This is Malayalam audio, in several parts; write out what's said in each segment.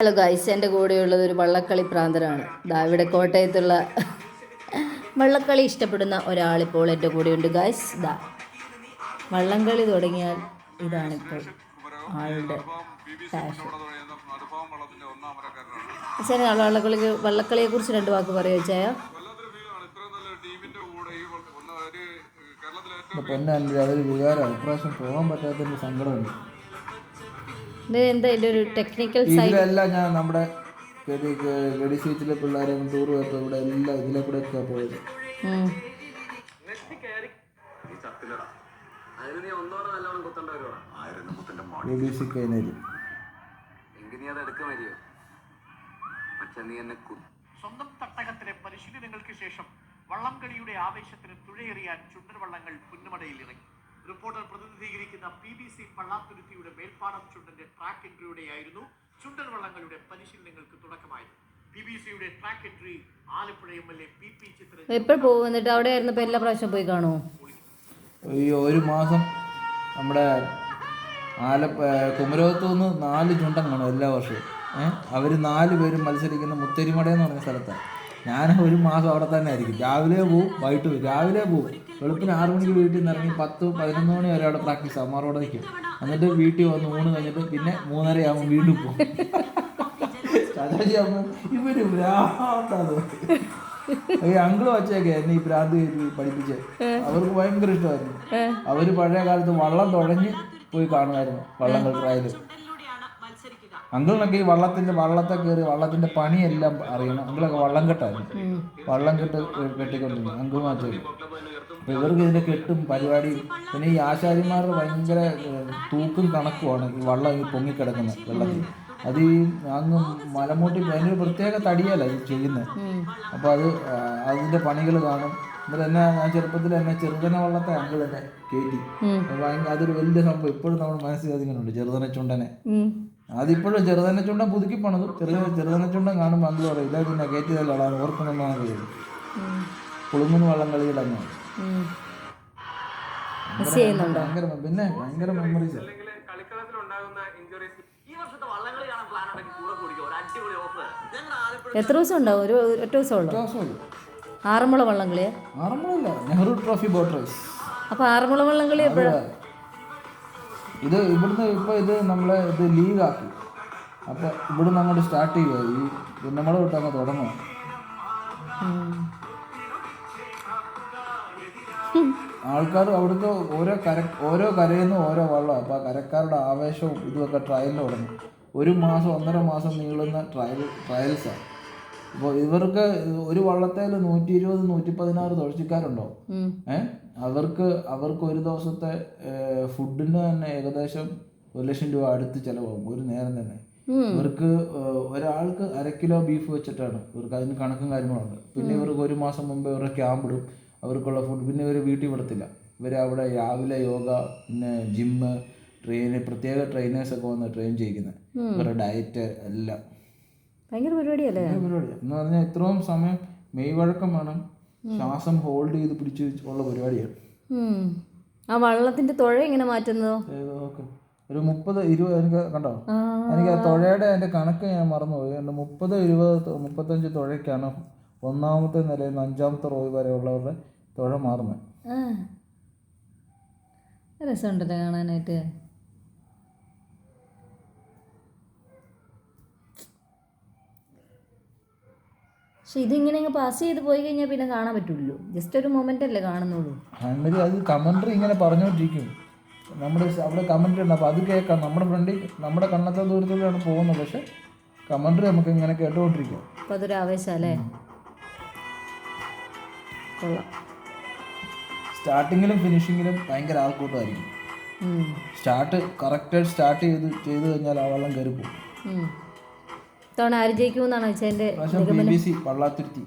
ഹലോ ഗൈസ് എന്റെ കൂടെയുള്ളത് ഒരു വള്ളക്കളി പ്രാന്തരാണ് ദാ കോട്ടയത്തുള്ള വള്ളക്കളി ഇഷ്ടപ്പെടുന്ന ഒരാളിപ്പോൾ എന്റെ കൂടെയുണ്ട് ഗൈസ് ദാ വള്ളംകളി തുടങ്ങിയാൽ ഇതാണിപ്പോൾ ആളുടെ പാഷൻ അച്ഛനെ വള്ളക്കളിക്ക് വള്ളക്കളിയെക്കുറിച്ച് രണ്ട് വാക്ക് പറയുക ചായ പൊന്നു അതൊരു വികാരം ഇപ്രാവശ്യം പോകാൻ പറ്റാത്തൊരു സങ്കടമുണ്ട്. ഇത് എന്താ എന്റെ ഒരു ടെക്നിക്കൽ സൈഡ് ഇതിലെല്ലാം ഞാൻ നമ്മുടെ ഗഡി സീറ്റിലെ പിള്ളേരെ ടൂർ പോയപ്പോൾ ഇവിടെ എല്ലാം ഇതിലെ കൂടെ ഒക്കെ പോയത്. സ്വന്തം തട്ടകത്തിലെ പരിശീലനങ്ങൾക്ക് ശേഷം വള്ളംകളിയുടെ ആവേശത്തിന് തുഴയെറിയാൻ ചുണ്ടൻ വള്ളങ്ങൾ പുന്നമടയിൽ ഇറങ്ങി റിപ്പോർട്ടർ പ്രതിനിധീകരിക്കുന്ന പി ബി സി പള്ളാത്തുരുത്തിയുടെ മേൽപ്പാടം ചുണ്ടന്റെ ട്രാക്ക് എൻട്രിയുടെയായിരുന്നു ചുണ്ടൻ വള്ളങ്ങളുടെ പരിശീലനങ്ങൾക്ക് തുടക്കമായത്. പി ബി സിയുടെ track entry Alappuzha M L A P P Chitra എപ്പോഴും പോകും? എന്നിട്ട് അവിടെ ഇപ്പൊ എല്ലാ പ്രാവശ്യം പോയി കാണുമോ ഈ ഒരു മാസം നമ്മുടെ ആലപ്പ കുമരകത്തു നിന്ന് നാല് ചുണ്ടൻ കാണും എല്ലാ വർഷവും. ഏഹ് അവർ നാല് പേരും മത്സരിക്കുന്ന മുത്തരിമട എന്ന് പറഞ്ഞ സ്ഥലത്താണ് ഞാൻ ഒരു മാസം അവിടെ തന്നെ ആയിരിക്കും. രാവിലെ പോവും വൈകിട്ട് പോവും രാവിലെ പോവും. വെളുപ്പിന് ആറ് മണിക്ക് വീട്ടിൽ നിന്ന് ഇറങ്ങി പത്ത് പതിനൊന്ന് മണി വരെ അവിടെ പ്രാക്ടീസ് ആവും അവിടെ നിൽക്കും എന്നിട്ട് വീട്ടിൽ വന്ന് ഊണ് കഴിഞ്ഞിട്ട് പിന്നെ മൂന്നര ആവും വീണ്ടും പോകും ചാച്ചാജി ഇവർ ഭ്രാന്താണ് ഈ അങ്കിൾ വച്ചേക്കെ എന്നെ ഈ ഭ്രാന്ത് കയറ്റി പഠിപ്പിച്ച്. അവർക്ക് ഭയങ്കര ഇഷ്ടമായിരുന്നു. അവർ പഴയ കാലത്ത് വള്ളം തുഴഞ്ഞ് പോയി കാണുമായിരുന്നു. വള്ളങ്ങൾ ട്രയൽ അങ്കിളിനൊക്കെ ഈ വള്ളത്തിന്റെ വള്ളത്തെ കയറി വള്ളത്തിന്റെ പണിയെല്ലാം അറിയണം. അങ്കിളൊക്കെ വള്ളം കെട്ടായിരുന്നു. വള്ളം കെട്ട് കെട്ടിക്കൊണ്ടിരുന്നു. അങ്കിൾ മാറ്റി അപ്പൊ ഇവർക്ക് ഇതിന്റെ കെട്ടും പരിപാടി പിന്നെ ഈ ആശാരിമാരുടെ ഭയങ്കര തൂക്കും കണക്കുമാണ് ഈ വള്ളം ഈ പൊങ്ങിക്കിടക്കുന്നത് വെള്ളത്തിൽ. അത് ഈ അങ്ങ് മലമൂട്ടി അതിനൊരു പ്രത്യേക തടിയല്ല ഇത് ചെയ്യുന്നത്. അപ്പോൾ അത് അതിന്റെ പണികൾ കാണും. എന്നിട്ട് എന്നെ ഞാൻ ചെറുപ്പത്തിൽ എന്നെ ചെറുതന വള്ളത്തെ അങ്കിൾ എന്നെ കയറ്റി അതൊരു വലിയ സംഭവം. ഇപ്പോഴും നമ്മുടെ മനസ്സിൽ അതിങ്ങനെ ഉണ്ട് ചെറുതന ചുണ്ടനെ. അതിപ്പോഴും ചെറുതന ചുണ്ടൻ പുതുക്കി പണത് ചെറിയ ചെറുതന ചുണ്ടൻ കാണുമ്പോൾ അങ്കിൾ പറയും ഇതാ പിന്നെ കയറ്റിയതല്ല ഓർക്കുന്നുണ്ടാണ് കഴിയുന്നത് കുളുങ്ങുന്ന വള്ളം കളിയിലങ്ങ് മിസ് ചെയ്യുന്നുണ്ടോ? ഭയങ്കര പിന്നെ ഭയങ്കര മെമ്മറീസ് എത്ര ദിവസം ഉണ്ടാവും? ഒരു ഒറ്റ ദിവസം ഉള്ളോ. Aranmula Vallamkali. Aranmula Nehru trophy boat race. അപ്പൊ ആറന്മുള വള്ളംകളി ഇത് ഇവിടുന്ന് ഇപ്പൊ ഇത് നമ്മളെ ഇത് ലീവാക്കി അപ്പൊ ഇവിടുന്ന് അങ്ങോട്ട് സ്റ്റാർട്ട് ചെയ്യുക. ഈ പുന്നമട തൊട്ട് അങ്ങ് തുടങ്ങും ആൾക്കാർ അവിടുത്തെ ഓരോ കര ഓരോ കരയിൽ നിന്ന് ഓരോ വള്ളം അപ്പോൾ ആ കരക്കാരുടെ ആവേശവും ഇതുമൊക്കെ ട്രയലിൽ തുടങ്ങും. ഒരു മാസം ഒന്നര മാസം നീളുന്ന ട്രയൽ ട്രയൽസാണ് അപ്പോൾ ഇവർക്ക് ഒരു വള്ളത്തേൽ നൂറ്റി ഇരുപത് നൂറ്റി പതിനാറ് തുഴച്ചിക്കാരുണ്ടാവും ഏഹ് അവർക്ക് അവർക്ക് ഒരു ദിവസത്തെ ഫുഡിന് തന്നെ ഏകദേശം ഒരു ലക്ഷം രൂപ അടുത്ത് ചിലവാകും ഒരു നേരം തന്നെ. ഇവർക്ക് ഒരാൾക്ക് അര കിലോ ബീഫ് വെച്ചിട്ടാണ് ഇവർക്ക് അതിന് കണക്കും കാര്യങ്ങളുണ്ട്. പിന്നെ ഇവർക്ക് ഒരു മാസം മുമ്പ് ഇവരുടെ ക്യാമ്പ് ഇടും അവർക്കുള്ള ഫുഡ് പിന്നെ ഇവർ വീട്ടിൽ വിടത്തില്ല. ഇവർ അവിടെ രാവിലെ യോഗ പിന്നെ ജിമ്മ് ട്രെയിന് പ്രത്യേക ട്രെയിനേഴ്സൊക്കെ വന്ന് ട്രെയിൻ ചെയ്യിക്കുന്നത് ഇവരുടെ ഡയറ്റ് എല്ലാം. ഭയങ്കര പരിപാടിയല്ലേ? എന്ന് പറഞ്ഞാൽ ഇത്രയും സമയം മെയ് വഴക്കം വേണം ശ്വാസം ഹോൾഡ് ചെയ്ത് പിടിച്ചു ഉള്ള പരിപാടിയാണ് ആ വള്ളത്തിന്റെ തുഴ എങ്ങനെ മാറ്റുന്നതോ. ഒരു മുപ്പത് ഇരുപത് എനിക്ക് കണ്ടോ. എനിക്ക് ആ തുഴയുടെ അതിന്റെ കണക്ക് ഞാൻ മറന്നുപോയി. എന്റെ മുപ്പത് ഇരുപത് മുപ്പത്തഞ്ച് തുഴയ്ക്കാണ് ഒന്നാമത്തെ നിലയിൽ നിന്ന് അഞ്ചാമത്തെ റോയ് വരെ ഉള്ളവരുടെ തുഴ മാറുന്നത്. രസമുണ്ടല്ലോ കാണാനായിട്ട്. പക്ഷെ ഇതിങ്ങനെ അങ്ങ് പാസ് ചെയ്ത് പോയി കഴിഞ്ഞാൽ പിന്നെ കാണാൻ പറ്റുള്ളൂ ജസ്റ്റ് ഒരു മൊമെന്റ് അല്ലേ കാണുന്നുള്ളൂ. അങ്ങനെ അത് കമന്ററി ഇങ്ങനെ പറഞ്ഞുകൊണ്ടിരിക്കും നമ്മുടെ അവിടെ കമന്ററി ഉണ്ട്. അപ്പോൾ അത് കേൾക്കാം. നമ്മുടെ ഫ്രണ്ടിൽ നമ്മുടെ കണ്ണത്തെ ദൂരത്തിലാണ് പോകുന്നത്. പക്ഷെ കമന്ററി നമുക്ക് ഇങ്ങനെ കേട്ടുകൊണ്ടിരിക്കും അപ്പോൾ അതൊരു ആവേശമല്ലേ കൊള്ളാം. സ്റ്റാർട്ടിങ്ങിലും ഫിനിഷിങ്ങിലും ഭയങ്കര ആൾക്കൂട്ടമായിരിക്കും. സ്റ്റാർട്ട് കറക്റ്റായിട്ട് സ്റ്റാർട്ട് ചെയ്ത് ചെയ്ത് കഴിഞ്ഞാൽ ആ വെള്ളം കയറി പോകും ഉം. ഇത്തവണ ആര് ജയിക്കുമെന്നാണ് പള്ളാത്തുരുത്തി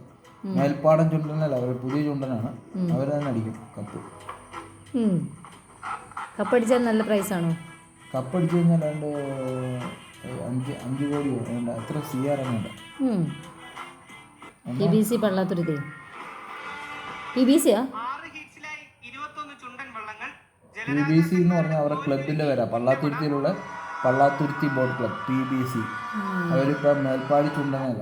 മേൽപ്പാടം ചുണ്ടനല്ല അവർ പുതിയ ചുണ്ടനാണ്. അവർ തന്നെ അടിക്കും കപ്പ്. കപ്പടിച്ചാൽ നല്ല പ്രൈസാണോ ആണോ? കപ്പടിച്ചു കഴിഞ്ഞാൽ രണ്ട് അഞ്ച് അഞ്ച് കോടി വേണ്ട എത്ര സി ആർ വേണ്ട P B C Pallathuruthy. P B സിയാ ബി ബി സി എന്ന് പറഞ്ഞാൽ അവരുടെ ക്ലബിന്റെ പേരാ. പള്ളാത്തുരുത്തിയിലുള്ള Pallathuruthy boat club P B C. അവരിപ്പം മേൽപ്പാടി ചുണ്ടനല്ല